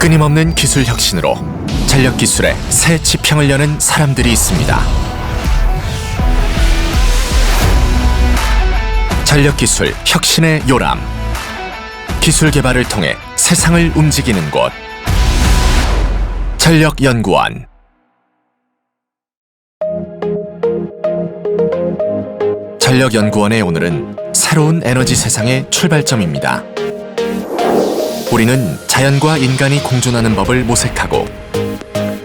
끊임없는 기술 혁신으로 전력 기술의 새 지평을 여는 사람들이 있습니다. 전력 기술 혁신의 요람. 기술 개발을 통해 세상을 움직이는 곳. 전력연구원. 전력연구원의 오늘은 새로운 에너지 세상의 출발점입니다. 우리는 자연과 인간이 공존하는 법을 모색하고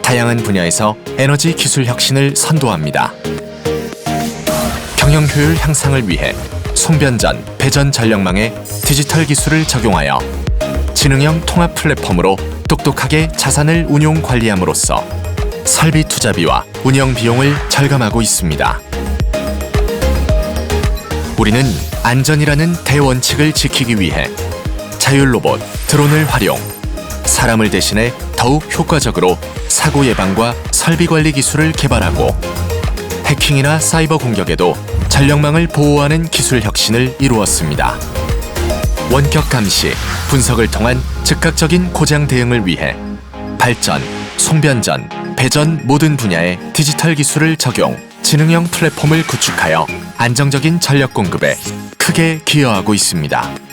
다양한 분야에서 에너지 기술 혁신을 선도합니다. 경영 효율 향상을 위해 송변전, 배전 전력망에 디지털 기술을 적용하여 지능형 통합 플랫폼으로 똑똑하게 자산을 운용 관리함으로써 설비 투자비와 운영 비용을 절감하고 있습니다. 우리는 안전이라는 대원칙을 지키기 위해 자율 로봇, 드론을 활용, 사람을 대신해 더욱 효과적으로 사고 예방과 설비 관리 기술을 개발하고 해킹이나 사이버 공격에도 전력망을 보호하는 기술 혁신을 이루었습니다. 원격 감시, 분석을 통한 즉각적인 고장 대응을 위해 발전, 송변전, 배전 모든 분야의 디지털 기술을 적용, 지능형 플랫폼을 구축하여 안정적인 전력 공급에 크게 기여하고 있습니다.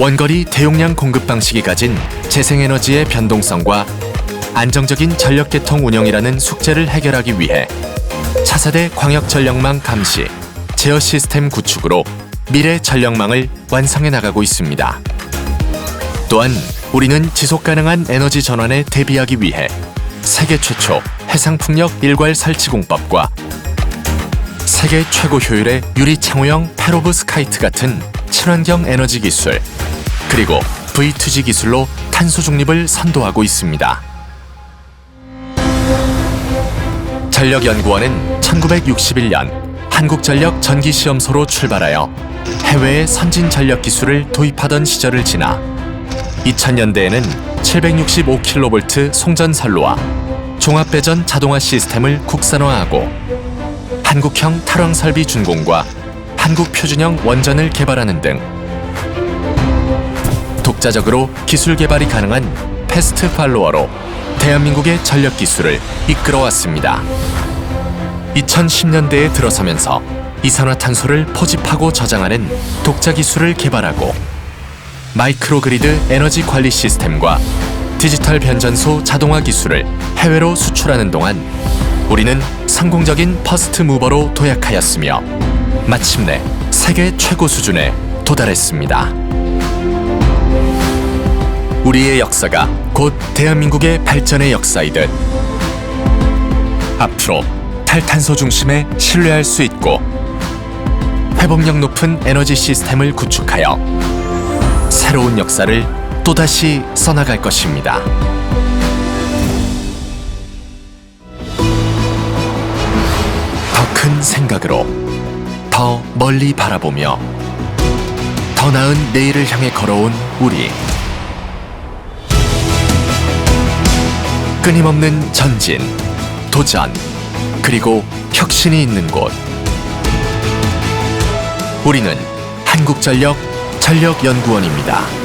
원거리 대용량 공급 방식이 가진 재생에너지의 변동성과 안정적인 전력 계통 운영이라는 숙제를 해결하기 위해 차세대 광역 전력망 감시, 제어 시스템 구축으로 미래 전력망을 완성해 나가고 있습니다. 또한 우리는 지속 가능한 에너지 전환에 대비하기 위해 세계 최초 해상풍력 일괄 설치 공법과 세계 최고 효율의 유리 창호형 페로브스카이트 같은 친환경 에너지 기술 그리고 V2G 기술로 탄소 중립을 선도하고 있습니다. 전력연구원은 1961년 한국전력 전기시험소로 출발하여 해외의 선진 전력 기술을 도입하던 시절을 지나 2000년대에는 765kV 송전선로와 종합배전 자동화 시스템을 국산화하고 한국형 탈황 설비 준공과 한국 표준형 원전을 개발하는 등 독자적으로 기술 개발이 가능한 패스트 팔로워로 대한민국의 전력 기술을 이끌어왔습니다. 2010년대에 들어서면서 이산화탄소를 포집하고 저장하는 독자 기술을 개발하고 마이크로그리드 에너지 관리 시스템과 디지털 변전소 자동화 기술을 해외로 수출하는 동안 우리는 성공적인 퍼스트 무버로 도약하였으며 마침내 세계 최고 수준에 도달했습니다. 우리의 역사가 곧 대한민국의 발전의 역사이듯 앞으로 탈탄소 중심에 신뢰할 수 있고 회복력 높은 에너지 시스템을 구축하여 새로운 역사를 또다시 써나갈 것입니다. 더 큰 생각으로 더 멀리 바라보며 더 나은 내일을 향해 걸어온 우리 끊임없는 전진, 도전, 그리고 혁신이 있는 곳. 우리는 한국전력 전력연구원입니다.